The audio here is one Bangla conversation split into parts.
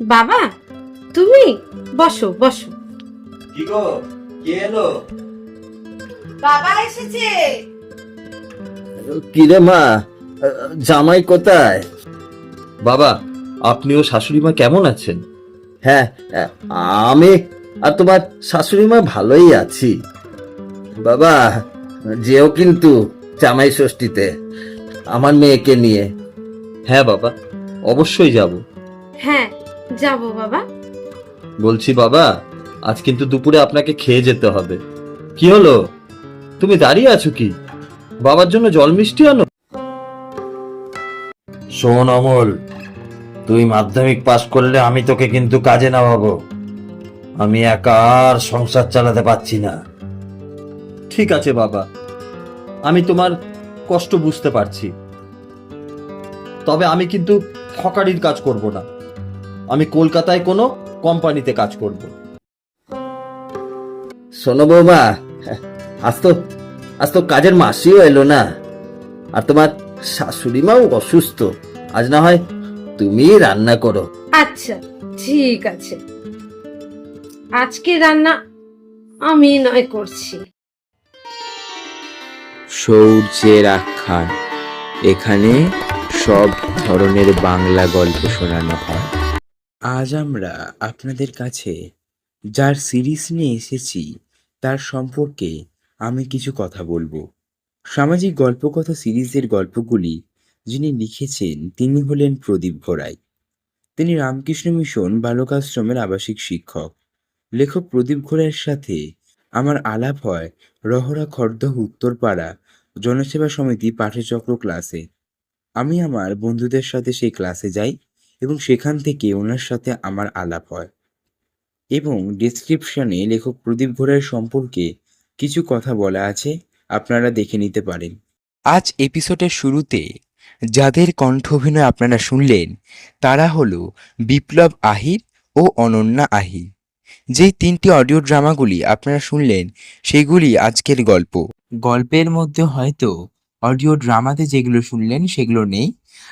বাবা তুমি? বসো বসো। কি গো? কে এলো? বাবা এসেছে। কিরে মা? জামাই কোথায়? বাবা আপনি ও শাশুড়ি মা কেমন আছেন? হ্যাঁ আমি আর তোমার শাশুড়ি মা ভালোই আছি। বাবা যেও কিন্তু জামাই ষষ্ঠীতে আমার মেয়েকে নিয়ে। হ্যাঁ বাবা অবশ্যই যাব। হ্যাঁ যাব বাবা। বলছি বাবা আজ কিন্তু দুপুরে আপনাকে খেয়ে যেতে হবে। কি হলো? তুমি দাঁড়িয়ে আছো কি? বাবার জন্য জল মিষ্টি আনো। শোন অমল তুই মাধ্যমিক পাশ করলে আমি তোকে কিন্তু কাজে নামাবো। আমি একা আর সংসার চালাতে পারছি না। ঠিক আছে বাবা। আমি তোমার কষ্ট বুঝতে পারছি। তবে আমি কিন্তু ফকারির কাজ করব না। আমি কলকাতায় কোনো কোম্পানিতে কাজ করব। শোনো বৌমা আজ তো আজ তো কাজের মাসিও এলো না। আর তোমার শাশুড়ি মাও অসুস্থ। আজ না হয় তুমি রান্না করো। আচ্ছা ঠিক আছে। আজকে রান্না আমি নয় করছি। সৌর্যের আখ্যান। এখানে সব ধরনের বাংলা গল্প শোনানো হয়। আজ আমরা আপনাদের কাছে যার সিরিজ নিয়ে এসেছি, তার সম্পর্কে আমি কিছু কথা বলব। সামাজিক গল্পকথা সিরিজের গল্পগুলি যিনি লিখেছেন, তিনি হলেন প্রদীপ ঘোড়াই তিনি রামকৃষ্ণ মিশন বালকাশ্রমের আবাসিক শিক্ষক। লেখক প্রদীপ ঘোড়াইয়ের সাথে আমার আলাপ হয় রহরা খর্দহ উত্তরপাড়া জনসেবা সমিতি পাঠচক্র ক্লাসে আমি আমার বন্ধুদের সাথে সেই ক্লাসে যাই। এবং সেখান থেকে ওনার সাথে আমার আলাপ হয়। এবং ডিসক্রিপশনে লেখক প্রদীপ ঘোড়ার সম্পর্কে কিছু কথা বলা আছে আপনারা দেখে নিতে পারেন। আজ এপিসোডের শুরুতে যাদের কণ্ঠ অভিনয় আপনারা শুনলেন তারা হলো বিপ্লব আহির ও অনন্যা আহির। যেই তিনটি অডিও ড্রামাগুলি আপনারা শুনলেন সেগুলি আজকের গল্প। গল্পের মধ্যে হয়তো অডিও ড্রামাতে যেগুলো শুনলেন সেগুলো নেই।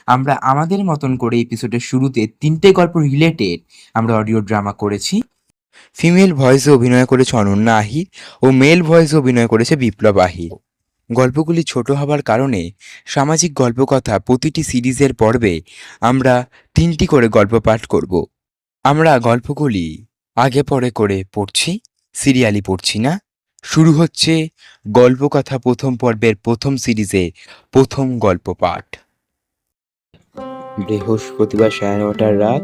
আমরা আমাদের মতন করে এপিসোডের শুরুতে তিনটে গল্প রিলেটেড আমরা অডিও ড্রামা করেছি। ফিমেল ভয়েসে অভিনয় করেছে অনন্যা আহির ও মেল ভয়েসে অভিনয় করেছে বিপ্লব আহির গল্পগুলি ছোট হবার কারণে সামাজিক গল্পকথা প্রতিটি সিরিজের পর্বে আমরা তিনটি করে গল্প পাঠ করব। আমরা গল্পগুলি আগে পরে করে পড়ছি সিরিয়ালি পড়ছি না। শুরু হচ্ছে গল্পকথা প্রথম পর্বের প্রথম সিরিজে প্রথম গল্প পাঠ। বৃহস্পতিবার সাড়ে নটার রাত,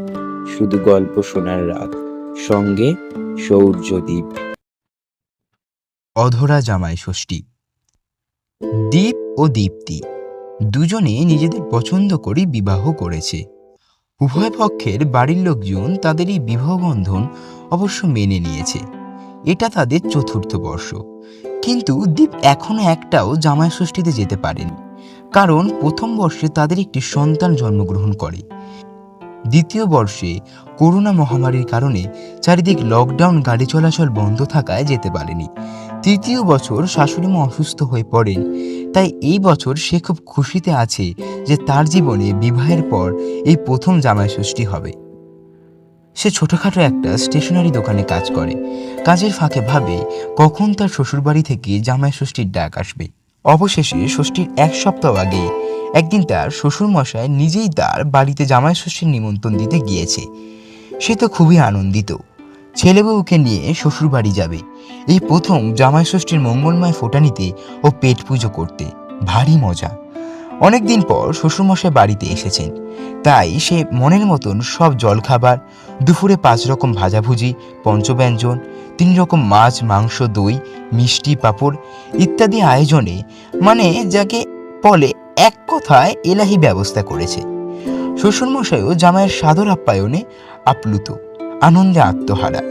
শুধু গল্প শোনার রাত। সঙ্গে সৌর্যদ্বীপ অধরা জামাই ষষ্ঠী। দীপ ও দীপ্তি দুজনে নিজেদের পছন্দ করে বিবাহ করেছে। উভয় পক্ষের বাড়ির লোকজন তাদের এই বিবাহ বন্ধন অবশ্য মেনে নিয়েছে। এটা তাদের চতুর্থ বর্ষ। কিন্তু দীপ এখনও একটাও জামাই ষষ্ঠীতে যেতে পারেনি। কারণ প্রথম বর্ষে তাদের একটি সন্তান জন্মগ্রহণ করে। দ্বিতীয় বর্ষে করোনা মহামারীর কারণে চারিদিক লকডাউন গাড়ি চলাচল বন্ধ থাকায় যেতে পারেনি। তৃতীয় বছর শাশুড়িমা অসুস্থ হয়ে পড়েন, তাই এই বছর সে খুব খুশিতে আছে যে তার জীবনে বিবাহের পর এই প্রথম জামাই ষষ্ঠী হবে। সে ছোটোখাটো একটা স্টেশনারি দোকানে কাজ করে। কাজের ফাঁকে ভাবে কখন তার শ্বশুরবাড়ি থেকে জামাই ষষ্ঠীর ডাক আসবে। অবশেষে ষষ্ঠীর এক সপ্তাহ আগে একদিন তার শ্বশুরমশাই নিজেই তার বাড়িতে জামাই ষষ্ঠীর নিমন্ত্রণ দিতে গিয়েছে। সে তো খুবই আনন্দিত। ছেলে বউকে নিয়ে শ্বশুর বাড়ি যাবে। এই প্রথম জামাই ষষ্ঠীর মঙ্গলময় ফোটানিতে ও পেট পুজো করতে। ভারী মজা। অনেকদিন পর শ্বশুরমশাই বাড়িতে এসেছেন। তাই সে মনের মতন সব জলখাবার, দুপুরে পাঁচ রকম ভাজাভুজি, পঞ্চব্যঞ্জন, তিন রকম মাছ, মাংস, দই, মিষ্টি, পাঁপড় ইত্যাদি আয়োজনে মানে যাকে বলে এক কথায় এলাহি ব্যবস্থা করেছে। শ্বশুরমশাইও জামাইয়ের সাদর আপ্যায়নে আপ্লুত, আনন্দে আত্মহারা।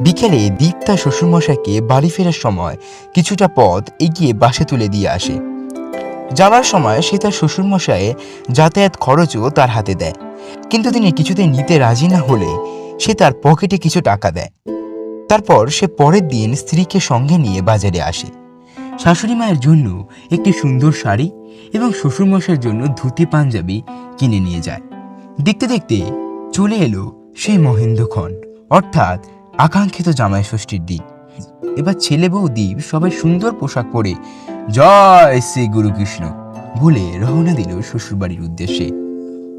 বিকেলে দীপ তার শ্বশুরমশাইকে বাড়ি ফেরার সময় কিছুটা পথ এগিয়ে বাসে তুলে দিয়ে আসে। যাওয়ার সময় সে তার শ্বশুরমশাইয়ের যাতায়াত খরচও তার হাতে দেয়। কিন্তু তিনি কিছুতে নিতে রাজি না হলে সে তার পকেটে কিছু টাকা দেয়। তারপর সে পরের দিন স্ত্রীকে সঙ্গে নিয়ে বাজারে আসে। শাশুড়ি মায়ের জন্য একটি সুন্দর শাড়ি এবং শ্বশুরমশাইয়ের জন্য ধুতি পাঞ্জাবি কিনে নিয়ে যায়। দেখতে দেখতে চলে এলো সেই মহেন্দ্রক্ষণ, অর্থাৎ আকাঙ্ক্ষিত জামাই ষষ্ঠীর দিন। এবার ছেলে বউ দ্বীপ সবাই সুন্দর পোশাক পরে জয় শ্রী গুরুকৃষ্ণ বলে রওনা দিল শ্বশুরবাড়ির উদ্দেশ্যে।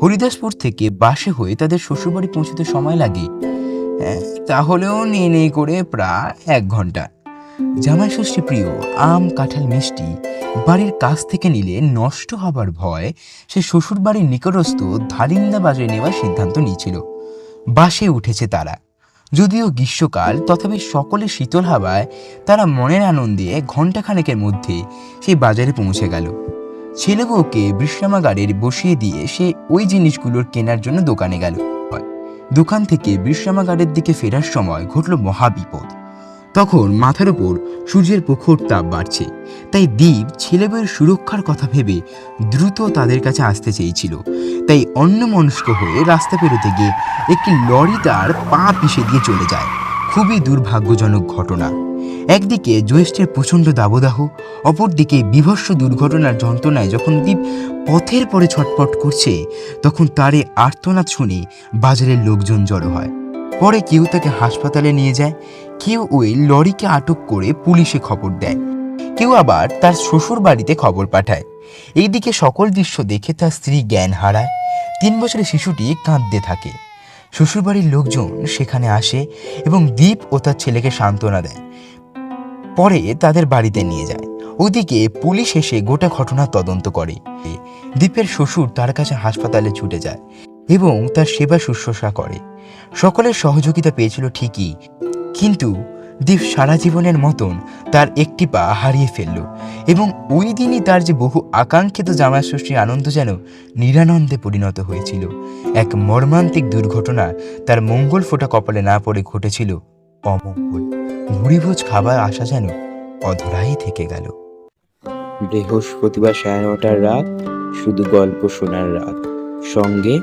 হরিদাসপুর থেকে বাসে হয়ে তাদের শ্বশুরবাড়ি পৌঁছতে সময় লাগে। হ্যাঁ, তাহলেও নিয়ে নেই করে প্রায় এক ঘণ্টা। জামাই ষষ্ঠী প্রিয় আম কাঁঠাল মিষ্টি বাড়ির কাছ থেকে নিলে নষ্ট হবার ভয় সে শ্বশুরবাড়ির নিকটস্থ ধারিন্দা বাজারে নেওয়ার সিদ্ধান্ত নিয়েছিল। বাসে উঠেছে তারা। যদিও গ্রীষ্মকাল তথাপি সকলে শীতল হাওয়ায় তারা মনের আনন্দে ঘণ্টাখানেকের মধ্যে সেই বাজারে পৌঁছে গেল। ছেলে বউকে বিশ্রামাগারের বসিয়ে দিয়ে সে ওই জিনিসগুলোর কেনার জন্য দোকানে গেল। দোকান থেকে বিশ্রামাগারের দিকে ফেরার সময় ঘটল মহাবিপদ। তখন মাথার উপর সূর্যের প্রখর তাপ বাড়ছে। তাই দ্বীপ ছেলেমেয়ের সুরক্ষার কথা ভেবে দ্রুত তাদের কাছে আসতে চেয়েছিল। তাই অন্যমনস্ক হয়ে রাস্তা পেরোতে গিয়ে একটি লরি তার পা পিষে দিয়ে চলে যায়। খুবই দুর্ভাগ্যজনক ঘটনা। একদিকে জ্যৈষ্ঠের প্রচণ্ড দাবদাহ, অপরদিকে বিভৎস দুর্ঘটনার যন্ত্রণায় যখন দ্বীপ পথের পরে ছটপট করছে, তখন তারে আর্তনাদ শুনে বাজারের লোকজন জড়ো হয়। পরে কেউ তাকে হাসপাতালে নিয়ে যায় কেউ ওই লরিকে আটক করে পুলিশে খবর দেয়। কেউ আবার তার শ্বশুর বাড়িতে খবর পাঠায়। এইদিকে সকল দৃশ্য দেখে তার স্ত্রী জ্ঞান হারায়। তিন বছরের শিশুটি কাঁদতে থাকে। শ্বশুরবাড়ির লোকজন সেখানে আসে এবং দ্বীপ ও তার ছেলেকে সান্ত্বনা দেয়। পরে তাদের বাড়িতে নিয়ে যায়। ওদিকে পুলিশ এসে গোটা ঘটনা তদন্ত করে। দ্বীপের শ্বশুর তার কাছে হাসপাতালে ছুটে যায় এবং তার সেবা শুশ্রূষা করে। সকলের সহযোগিতা পেয়েছিল ঠিকই। কিন্তু দীপ সারা জীবনের মতন তার একটি পা হারিয়ে ফেলল এবং ওই দিনই তার যে বহু আকাঙ্ক্ষিত জামাই ষষ্ঠীর আনন্দ যেন নিরানন্দে পরিণত হয়েছিল। এক মর্মান্তিক দুর্ঘটনা তার মঙ্গল ফোটা কপালে না পড়ে ঘটেছিল অমঙ্গল। ভুরিভোজ খাবার আসা যেন অধরাই থেকে গেল। বৃহস্পতিবার সাড়ে নটার রাত শুধু গল্প শোনার রাত। সঙ্গে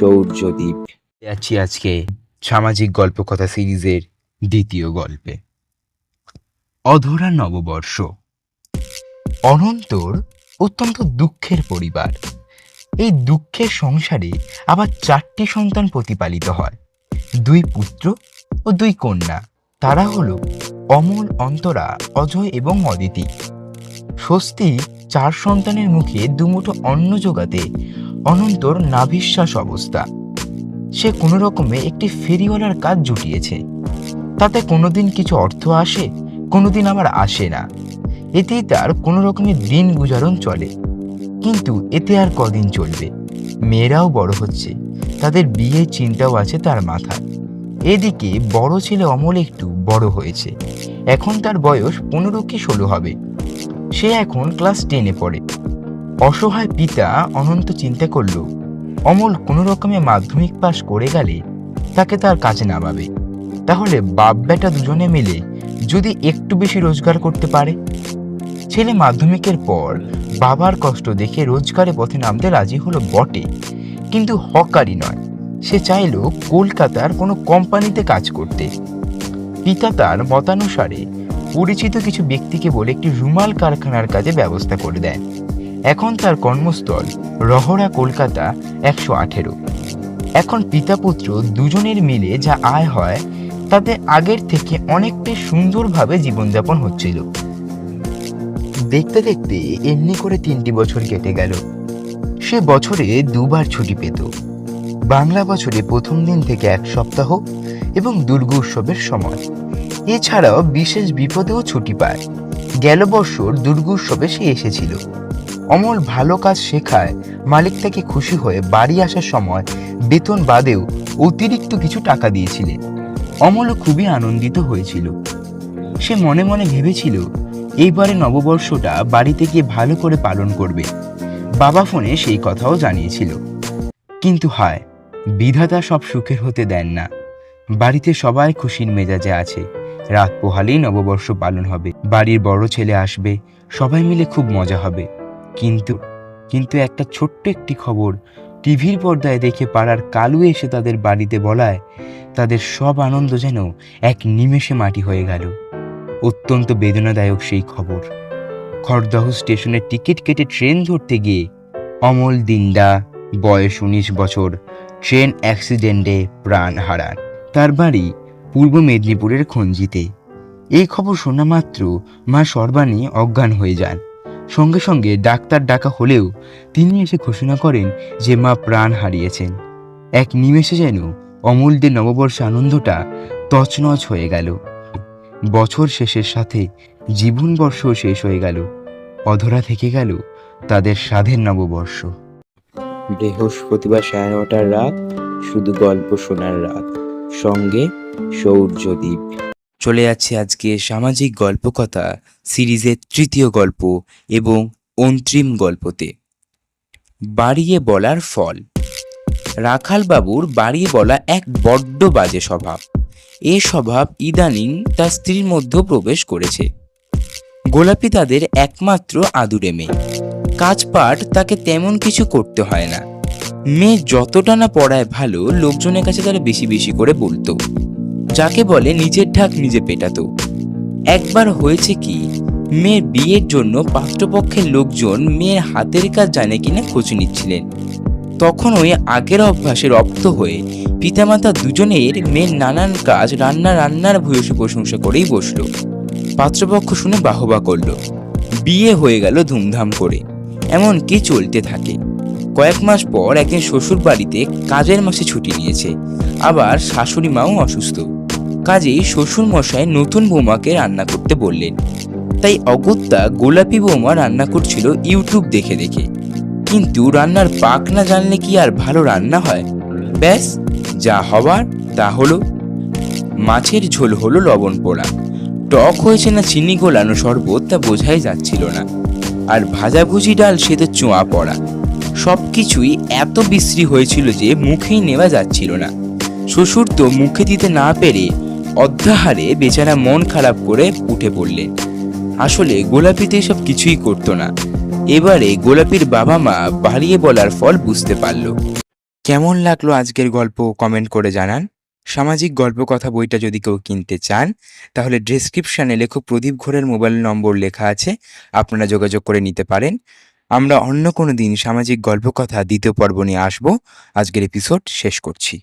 সৌর্যদ্বীপ যাচ্ছি আজকে সামাজিক গল্পকথা সিরিজের দ্বিতীয় গল্পে। অধরা নববর্ষ। অনন্তর অত্যন্ত দুঃখের পরিবার। এই দুঃখের সংসারে আবার চারটি সন্তান প্রতিপালিত হয়। দুই পুত্র ও দুই কন্যা। তারা হলো অমল, অন্তরা, অজয় এবং অদিতি। স্বস্তি চার সন্তানের মুখে দুমুঠো অন্ন জোগাতে অনন্তর নাভিশ্বাস অবস্থা। সে কোনো রকমে একটি ফেরিওয়ালার কাজ জুটিয়েছে। তাতে কোনোদিন কিছু অর্থ আসে, কোনোদিন আবার আসে না। এতেই তার কোনো রকমের দিন গুজারণ চলে। কিন্তু এতে আর কদিন চলবে? মেয়েরাও বড় হচ্ছে। তাদের বিয়ের চিন্তাও আছে তার মাথায়। এদিকে বড় ছেলে অমল একটু বড় হয়েছে। এখন তার বয়স পনেরো কি ষোলো হবে। সে এখন ক্লাস টেনে পড়ে। অসহায় পিতা অনন্ত চিন্তা করল, অমল কোনো রকমে মাধ্যমিক পাশ করে গেলে তাকে তার কাছে নামাবে। তাহলে বাপ বেটা দুজনে মিলে যদি একটু বেশি রোজগার করতে পারে? ছেলে মাধ্যমিকের পর বাবার কষ্ট দেখে রোজগারে পথে নামতে রাজি হলো বটে। কিন্তু হকারি নয়, সে চাইলো কলকাতার কোনো কোম্পানিতে কাজ করতে। পিতা তার মতানুসারে পরিচিত কিছু ব্যক্তিকে বলে একটি রুমাল কারখানার কাজে ব্যবস্থা করে দেয় এখন তার কর্মস্থল রহরা কলকাতা একশো আঠেরো। এখন পিতা পুত্র দুজনের মিলে যা আয় হয় তাতে আগের থেকে অনেকটাই সুন্দরভাবে জীবনযাপন হচ্ছিল। দেখতে দেখতে এমনি করে তিনটি বছর কেটে গেল। সে বছরে দুবার ছুটি পেত। বাংলা বছরে প্রথম দিন থেকে এক সপ্তাহ এবং দুর্গা উৎসবের সময়। এছাড়াও বিশেষ বিপদেও ছুটি পায়। গেল বছর দুর্গা উৎসবে সে এসেছিল। অমল ভালো কাজ শেখায়, মালিক তাকে খুশি হয়ে বাড়ি আসার সময় বেতন বাদেও অতিরিক্ত কিছু টাকা দিয়েছিলেন। অমলও খুবই আনন্দিত হয়েছিল। সে মনে মনে ভেবেছিল, এইবারে নববর্ষটা বাড়িতে গিয়ে ভালো করে পালন করবে। বাবা ফোনে সেই কথাও জানিয়েছিল। কিন্তু হায়, বিধাতা সব সুখের হতে দেন না। বাড়িতে সবাই খুশির মেজাজে আছে। রাত পোহালেই নববর্ষ পালন হবে। বাড়ির বড় ছেলে আসবে, সবাই মিলে খুব মজা হবে। কিন্তু কিন্তু একটা ছোট্ট একটি খবর টিভির পর্দায় দেখে পাড়ার কালু এসে তাদের বাড়িতে বলায়, তাদের সব আনন্দ যেন এক নিমেষে মাটি হয়ে গেল। অত্যন্ত বেদনাদায়ক সেই খবর। খড়দহ স্টেশনের টিকিট কেটে ট্রেন ধরতে গিয়ে অমল দিন্দা, বয়স উনিশ বছর, ট্রেন অ্যাক্সিডেন্টে প্রাণ হারান। তার বাড়ি পূর্ব মেদিনীপুরের খঞ্জিতে। এই খবর শোনা মাত্র মা সর্বাণী অজ্ঞান হয়ে যান। সঙ্গে সঙ্গে ডাক্তার ডাকা হলেও তিনি এসে ঘোষণা করেন যে মা প্রাণ হারিয়েছেন। এক নিমেষে যেন অমূল্যের নববর্ষ আনন্দটা তছনছ হয়ে গেল। বছর শেষের সাথে জীবনবর্ষও শেষ হয়ে গেল। অধরা থেকে গেল তাদের স্বাধীন নববর্ষ। বৃহস্পতিবার সাড়ে নটার রাত, শুধু গল্প শোনার রাত। সঙ্গে সৌর্যদ্বীপ চলে যাচ্ছে আজকে সামাজিক গল্পকথা সিরিজের তৃতীয় গল্প এবং অন্তিম গল্পতে। বাড়িয়ে বলার ফল। রাখাল বাবুর বাড়িয়ে বলা এক বড্ড বাজে স্বভাব। এ স্বভাব ইদানিং তার স্ত্রীর মধ্যেও প্রবেশ করেছে। গোলাপি তাদের একমাত্র আদুরে মেয়ে। কাজপাট তাকে তেমন কিছু করতে হয় না। মেয়ে যতটা না পড়ায় ভালো, লোকজনের কাছে তারা বেশি বেশি করে বলতো। যাকে বলে নিজের ঢাক নিজে পেটাতো। একবার হয়েছে কি, মেয়ের বিয়ের জন্য পাত্রপক্ষের লোকজন মেয়ের হাতের কাজ জানে কিনা খোঁজ নিচ্ছিলেন। তখন ওই আগের অভ্যাসে রপ্ত হয়ে পিতামাতা দুজনের মেয়ের নানান কাজ রান্না রান্নার ভূয়সী প্রশংসা করেই বসল। পাত্রপক্ষ শুনে বাহবা করল। বিয়ে হয়ে গেল ধুমধাম করে এমন কি চলতে থাকে। কয়েক মাস পর একদিন শ্বশুর বাড়িতে কাজের মাসে ছুটি নিয়েছে, আবার শাশুড়ি মাও অসুস্থ। কাজেই শ্বশুর মশাই নতুন বৌমাকে রান্না করতে বললেন। তাই অগত্যা গোলাপি বৌমা রান্না করছিল ইউটিউব দেখে দেখে। কিন্তু রান্নার পাক না জানলে কি আর ভালো রান্না হয়? ব্যাস, যা হবার তা হলো। মাছের ঝোল হলো লবণ পোড়া। টক হয়েছে না চিনি গোলানো শরবত তা বোঝাই যাচ্ছিল না। আর ভাজাভুজি ডাল সে তো চোঁয়া পড়া। সব কিছুই এত বিশ্রী হয়েছিল যে মুখেই নেওয়া যাচ্ছিল না। শ্বশুর তো মুখে দিতে না পেরে অধ্যাহারে বেচারা মন খারাপ করে উঠে পড়লেন আসলে গোলাপিতে সব কিছুই করতো না। এবারে গোলাপির বাবা মা বাড়িয়ে বলার ফল বুঝতে পারল। কেমন লাগল আজকের গল্প কমেন্ট করে জানান। সামাজিক গল্প কথা বইটা যদি কেউ কিনতে চান, তাহলে ডেসক্রিপশনে লেখক প্রদীপ ঘোরের মোবাইল নম্বর লেখা আছে, আপনারা যোগাযোগ করে নিতে পারেন। আমরা অন্য কোনো দিন সামাজিক গল্প কথা দ্বিতীয় পর্ব নিয়ে আসব। আজকের এপিসোড শেষ করছি।